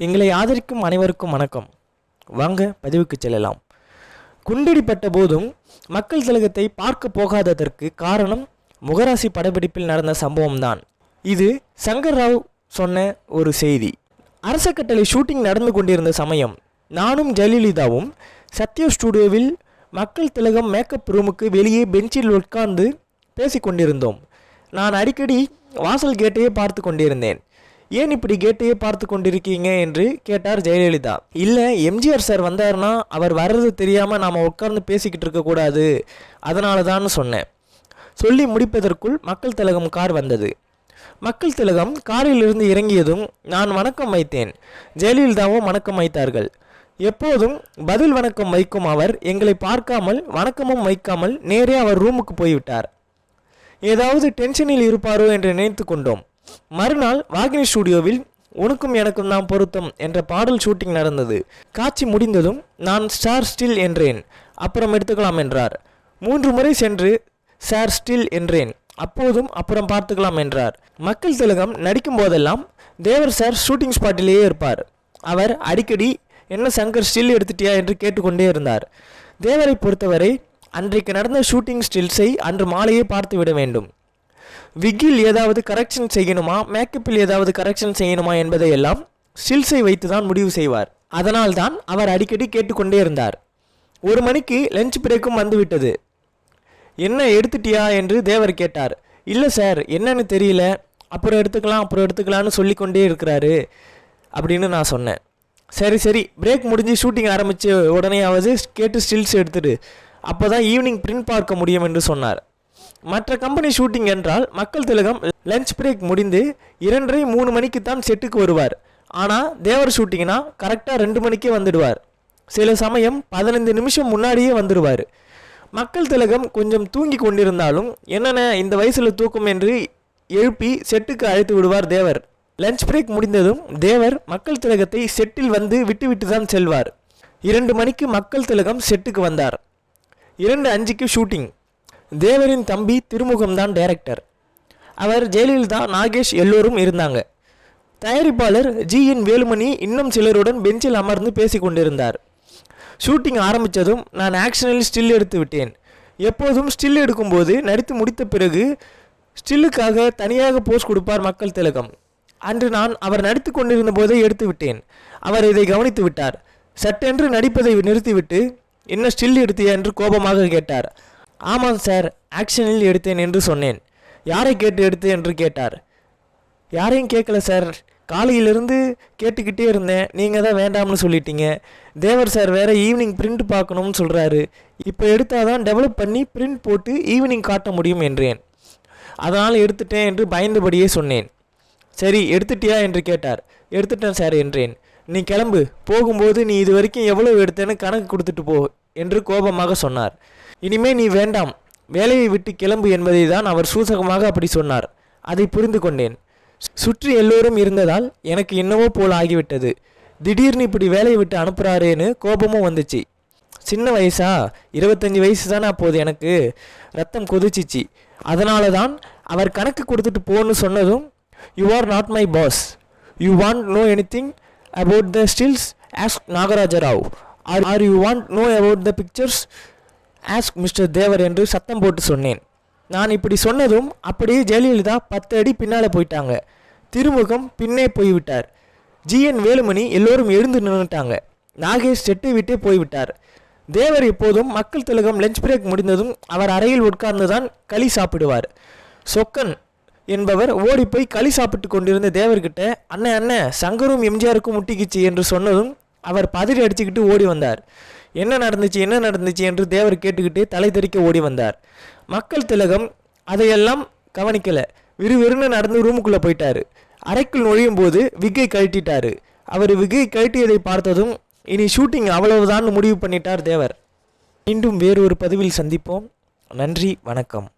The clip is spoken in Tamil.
எங்களை ஆதரிக்கும் அனைவருக்கும் வணக்கம். வாங்க பதிவுக்கு செல்லலாம். குண்டடிப்பட்ட போதும் மக்கள் திலகத்தை பார்க்க போகாததற்கு காரணம் முகராசி படப்பிடிப்பில் நடந்த சம்பவம்தான். இது சங்கர் ராவ் சொன்ன ஒரு செய்தி. அரச கட்டளை ஷூட்டிங் நடந்து கொண்டிருந்த சமயம் நானும் ஜெயலலிதாவும் சத்யா ஸ்டுடியோவில் மக்கள் திலகம் மேக்கப் ரூமுக்கு வெளியே பெஞ்சில் உட்கார்ந்து பேசிக் கொண்டிருந்தோம் நான் அடிக்கடி வாசல் கேட்டையே பார்த்து கொண்டிருந்தேன் ஏன் இப்படி கேட்டையே பார்த்து கொண்டிருக்கீங்க என்று கேட்டார் ஜெயலலிதா. இல்லை எம்ஜிஆர் சார் வந்தாருன்னா அவர் வர்றது தெரியாமல் நாம் உட்கார்ந்து பேசிக்கிட்டு இருக்கக்கூடாது அதனால தான் சொன்னேன். சொல்லி முடிப்பதற்குள் மக்கள் திலகம் கார் வந்தது. மக்கள் திலகம் காரிலிருந்து இறங்கியதும் நான் வணக்கம் வைத்தேன். ஜெயலலிதாவும் வணக்கம் வைத்தார்கள். எப்போதும் பதில் வணக்கம் வைக்கும் அவர் எங்களை பார்க்காமல் வணக்கமும் வைக்காமல் நேரே அவர் ரூமுக்கு போய்விட்டார். ஏதாவது டென்ஷனில் இருப்பாரோ என்று நினைத்து கொண்டோம். மறுநாள் வாகினி ஸ்டுடியோவில் உனக்கும் எனக்கும் தான் பொருத்தம் என்ற பாடல் ஷூட்டிங் நடந்தது. காட்சி முடிந்ததும் நான் ஸ்டார் ஸ்டில் என்றேன். அப்புறம் எடுத்துக்கலாம் என்றார். மூன்று முறை சென்று சார் ஸ்டில் என்றேன். அப்போதும் அப்புறம் பார்த்துக்கலாம் என்றார். மக்கள் திலகம் நடிக்கும் போதெல்லாம் தேவர் சார் ஷூட்டிங் ஸ்பாட்டிலேயே இருப்பார். அவர் அடிக்கடி என்ன சங்கர் ஸ்டில் எடுத்துட்டியா? என்று கேட்டுக்கொண்டே இருந்தார். தேவரை பொறுத்தவரை அன்றைக்கு நடந்த ஷூட்டிங் ஸ்டில்ஸை அன்று மாலையே பார்த்து விட வேண்டும். விக்கில் ஏதாவது கரெக்ஷன் செய்யணுமா? மேக்கப்பில் ஏதாவது கரெக்ஷன் செய்யணுமா என்பதையெல்லாம் ஸ்டில்ஸை வைத்து தான் முடிவு செய்வார். அதனால்தான் அவர் அடிக்கடி கேட்டுக்கொண்டே இருந்தார். ஒரு மணிக்கு லஞ்ச் பிரேக்கும் வந்துவிட்டது. என்ன எடுத்துட்டியா? என்று தேவர் கேட்டார். இல்லை சார் என்னன்னு தெரியல. அப்புறம் எடுத்துக்கலாம் அப்புறம் எடுத்துக்கலாம்னு சொல்லிக்கொண்டே இருக்கிறாரு அப்படின்னு நான் சொன்னேன். சரி சரி பிரேக் முடிஞ்சு ஷூட்டிங் ஆரம்பித்து உடனேயாவது கேட்டு ஸ்டில்ஸ் எடுத்துடு. அப்போ தான் ஈவினிங் பிரிண்ட் பார்க்க முடியும் என்று சொன்னார். மற்ற கம்பெனி ஷூட்டிங் என்றால் மக்கள் திலகம் லஞ்ச் பிரேக் முடிந்து இரண்டரை மூணு மணிக்கு தான் செட்டுக்கு வருவார். ஆனால் தேவர் ஷூட்டிங்னா கரெக்டாக ரெண்டு மணிக்கே வந்துடுவார். சில சமயம் பதினைந்து நிமிஷம் முன்னாடியே வந்துடுவார். மக்கள் திலகம் கொஞ்சம் தூங்கி கொண்டிருந்தாலும் என்னென்ன இந்த வயசில் தூக்கம் என்று எழுப்பி செட்டுக்கு அழைத்து விடுவார் தேவர். லஞ்ச் பிரேக் முடிந்ததும் தேவர் மக்கள் திலகத்தை செட்டில் வந்து விட்டுவிட்டு தான் செல்வார். இரண்டு மணிக்கு மக்கள் திலகம் செட்டுக்கு வந்தார். இரண்டு அஞ்சுக்கு ஷூட்டிங் தேவரின் தம்பி திருமுகம் தான் டைரக்டர் அவர் ஜெயலலிதா நாகேஷ் எல்லோரும் இருந்தாங்க. தயாரிப்பாளர் ஜி என் வேலுமணி இன்னும் சிலருடன் பெஞ்சில் அமர்ந்து பேசிக் கொண்டிருந்தார் ஷூட்டிங் ஆரம்பித்ததும் நான் ஆக்ஷனில் ஸ்டில் எடுத்து விட்டேன். எப்போதும் ஸ்டில் எடுக்கும்போது நடித்து முடித்த பிறகு ஸ்டில்லுக்காக தனியாக போஸ் கொடுப்பார் மக்கள் திலகம். அன்று நான் அவர் நடித்து கொண்டிருந்த போதே எடுத்து விட்டேன். அவர் இதை கவனித்து விட்டார். சட்டென்று நடிப்பதை நிறுத்திவிட்டு என்ன ஸ்டில் எடுத்தியா? என்று கோபமாக கேட்டார். ஆமாம் சார் ஆக்ஷனில் எடுத்தேன் என்று சொன்னேன். யாரை கேட்டு எடுத்து என்று கேட்டார். யாரையும் கேட்கல சார். காலையிலிருந்து கேட்டுக்கிட்டே இருந்தேன். நீங்கள் தான் வேண்டாம்னு சொல்லிட்டீங்க. தேவர் சார் வேறு ஈவினிங் பிரிண்ட் பார்க்கணும்னு சொல்கிறாரு இப்போ எடுத்தால் தான் டெவலப் பண்ணி பிரிண்ட் போட்டு ஈவினிங் காட்ட முடியும் என்றேன். அதனால் எடுத்துட்டேன் என்று பயந்தபடியே சொன்னேன். சரி எடுத்துட்டியா என்று கேட்டார். எடுத்துட்டேன் சார் என்றேன். நீ கிளம்பு. போகும்போது நீ இது வரைக்கும் எவ்வளவு எடுத்தேன்னு கணக்கு கொடுத்துட்டு போ என்று கோபமாக சொன்னார். இனிமே நீ வேண்டாம். வேலையை விட்டு கிளம்பு என்பதை தான் அவர் சூசகமாக அப்படி சொன்னார். அதை புரிந்து கொண்டேன். சுற்றி எல்லோரும் இருந்ததால் எனக்கு என்னவோ போல் ஆகிவிட்டது. திடீர்னு இப்படி வேலையை விட்டு அனுப்புகிறாரேன்னு கோபமும் வந்துச்சு. சின்ன வயசா? இருபத்தஞ்சி வயசு தானே அப்போது எனக்கு. ரத்தம் கொதிச்சிச்சு. அதனால தான் அவர் கணக்கு கொடுத்துட்டு போன்னு சொன்னதும் you are not my boss you want no any thing about the stills ask Nagaraja Rao are are you want no about the pictures ask mister Devar என்று சத்தம் போட்டு சொன்னேன். நான் இப்படி சொன்னதும் அப்படியே ஜெயலலிதா பத்து அடி பின்னால் போயிட்டாங்க. திருமுகம் பின்னே போய்விட்டார். ஜிஎன் வேலுமணி எல்லோரும் எழுந்து நின்றுட்டாங்க நாகேஷ் செட்டு விட்டே போய்விட்டார். தேவர் எப்போதும் மக்கள் திலகம் லஞ்ச் பிரேக் முடிந்ததும் அவர் அறையில் உட்கார்ந்து தான் களி சாப்பிடுவார். சொக்கன் என்பவர் ஓடி போய் களி சாப்பிட்டு கொண்டிருந்த தேவர்கிட்ட அண்ணன் அண்ணன் சங்கரும் எம்ஜிஆருக்கும் முட்டிக்குச்சு என்று சொன்னதும் அவர் பதறி அடிச்சுக்கிட்டு ஓடி வந்தார். என்ன நடந்துச்சு என்ன நடந்துச்சு என்று தேவர் கேட்டுக்கிட்டு தலை தெறிக்க ஓடி வந்தார். மக்கள் திலகம் அதையெல்லாம் கவனிக்கலை. விறுவிறுன்னு நடந்து ரூமுக்குள்ளே போயிட்டாரு. அறைக்குள் நுழையும் போது விக்கை கழட்டிட்டாரு. அவர் விக்கை கழட்டியதை பார்த்ததும் இனி ஷூட்டிங் அவ்வளவுதான் முடிவு பண்ணிட்டார் தேவர். மீண்டும் வேறு ஒரு பதிவில் சந்திப்போம். நன்றி வணக்கம்.